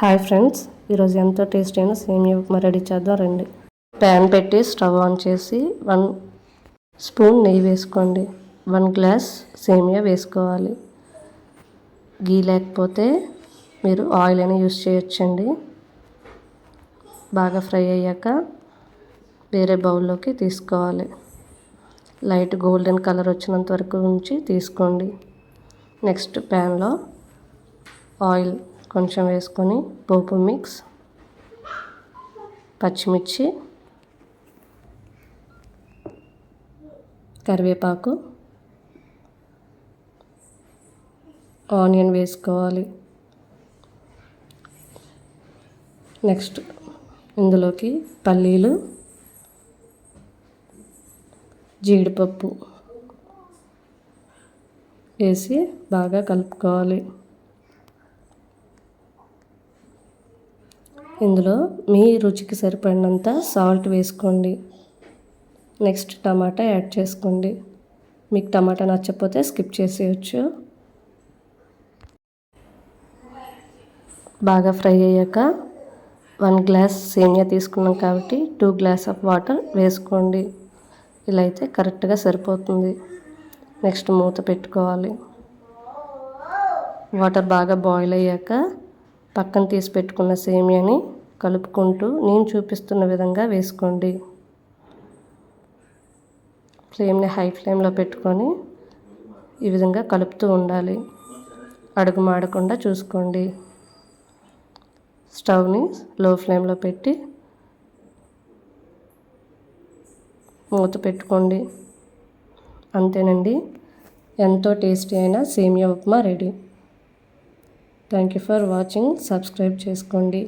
Hi friends ఈరోజు ఎంతో tasty అయిన సేమియా ఉప్మా రెడీ చేద్దాం రండి. ప్యాన్ పెట్టి స్టవ్ ఆన్ చేసి వన్ స్పూన్ నెయ్యి వేసుకోండి. వన్ గ్లాస్ సేమియా వేసుకోవాలి. గీ లేకపోతే మీరు ఆయిల్ అని యూస్ చేయొచ్చండి. బాగా ఫ్రై అయ్యాక వేరే బౌల్లోకి తీసుకోవాలి. లైట్ గోల్డెన్ కలర్ వచ్చినంత వరకు ఉంచి తీసుకోండి. నెక్స్ట్ ప్యాన్లో ఆయిల్ కొంచెం వేసుకొని పోపు మిక్స్ పచ్చిమిర్చి కరివేపాకు ఆనియన్ వేసుకోవాలి. నెక్స్ట్ ఇందులోకి పల్లీలు జీడిపప్పు వేసి బాగా కలుపుకోవాలి. ఇందులో మీ రుచికి సరిపడినంత సాల్ట్ వేసుకోండి. నెక్స్ట్ టమాటా యాడ్ చేసుకోండి. మీకు టమాటా నచ్చకపోతే స్కిప్ చేసేయచ్చు. బాగా ఫ్రై అయ్యాక వన్ గ్లాస్ సేమియా తీసుకున్నాం కాబట్టి టూ గ్లాస్ ఆఫ్ వాటర్ వేసుకోండి. ఇలా అయితే కరెక్ట్గా సరిపోతుంది. నెక్స్ట్ మూత పెట్టుకోవాలి. వాటర్ బాగా బాయిల్ అయ్యాక పక్కన తీసి పెట్టుకున్న సేమియాని కలుపుకుంటూ నేను చూపిస్తున్న విధంగా వేసుకోండి. ఫ్లేమ్ని హై ఫ్లేమ్లో పెట్టుకొని ఈ విధంగా కలుపుతూ ఉండాలి. అడుగు మాడకుండా చూసుకోండి. స్టవ్ని లో ఫ్లేమ్లో పెట్టి మూత పెట్టుకోండి. అంతేనండి. ఎంతో టేస్టీ అయిన సేమియా upma ready. Thank you for watching. Subscribe చేసుకోండి.